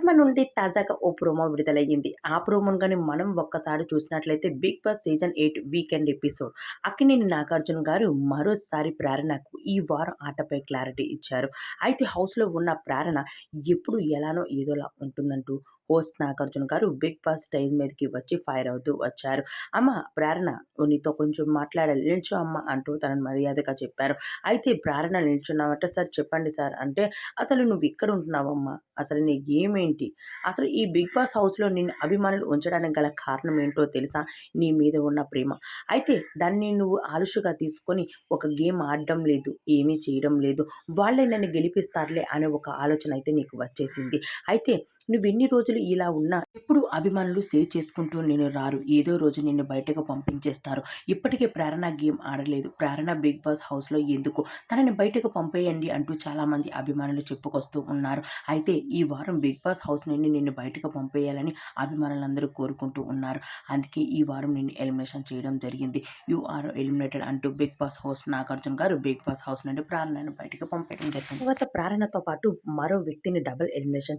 పద్మ నుండి తాజాగా ఓ ప్రోమో విడుదలయ్యింది. ఆ ప్రోమోను కానీ మనం ఒక్కసారి చూసినట్లయితే big boss season eight weekend episode. Akkineni Nagarjuna garu మరోసారి ప్రేరణకు ఈ వారం ఆటపై క్లారిటీ ఇచ్చారు. అయితే హౌస్లో ఉన్న ప్రేరణ ఎప్పుడు ఎలానో ఏదోలా ఉంటుందంటూ post Nagarjuna garu big boss stage మీదకి వచ్చి ఫైర్ అవుతూ వచ్చారు. అమ్మ ప్రేరణ నీతో కొంచెం మాట్లాడాలి. నిల్చో అమ్మ అంటూ తనను మర్యాదగా చెప్పారు. అయితే ప్రేరణ నిల్చున్నామంటే సార్ చెప్పండి సార్ అంటే అసలు నువ్వు ఇక్కడ ఉంటున్నావమ్మా? అసలు నీ గేమ్ ఏంటి? అసలు ఈ బిగ్ బాస్ హౌస్లో నిన్ను అభిమానులు ఉంచడానికి గల కారణం ఏంటో తెలుసా? నీ మీద ఉన్న ప్రేమ. అయితే దాన్ని నువ్వు ఆలుషుగా తీసుకొని ఒక గేమ్ ఆడడం లేదు ఏమీ చేయడం లేదు. వాళ్ళే నన్ను గెలిపిస్తారులే అనే ఒక ఆలోచన అయితే నీకు వచ్చేసింది. అయితే నువ్వు ఎన్ని రోజులు ఇలా ఉన్నా ఎప్పుడు అభిమానులు సేవ్ చేసుకుంటూ నేను రారు. ఏదో రోజు నిన్ను బయటకు పంపించేస్తారు. ఇప్పటికే ప్రేరణ గేమ్ ఆడలేదు. ప్రేరణ బిగ్ బాస్ హౌస్లో ఎందుకు తనని బయటకు పంపేయండి అంటూ చాలామంది అభిమానులు చెప్పుకొస్తూ ఉన్నారు. అయితే ఈ వారం బిగ్ బాస్ హౌస్ నుండి నిన్ను బయటకు పంపేయాలని అభిమానులందరూ కోరుకుంటూ ఉన్నారు. అందుకే ఈ వారం నిన్ను ఎలిమినేషన్ చేయడం జరిగింది. యు ఆర్ ఎలిమినేటెడ్ అంటూ big boss house Nagarjuna garu big boss house నుండి ప్రేరణను బయటకు పంపేయడం జరిగింది. తర్వాత ప్రేరణతో పాటు మరో వ్యక్తిని డబుల్ ఎలిమినేషన్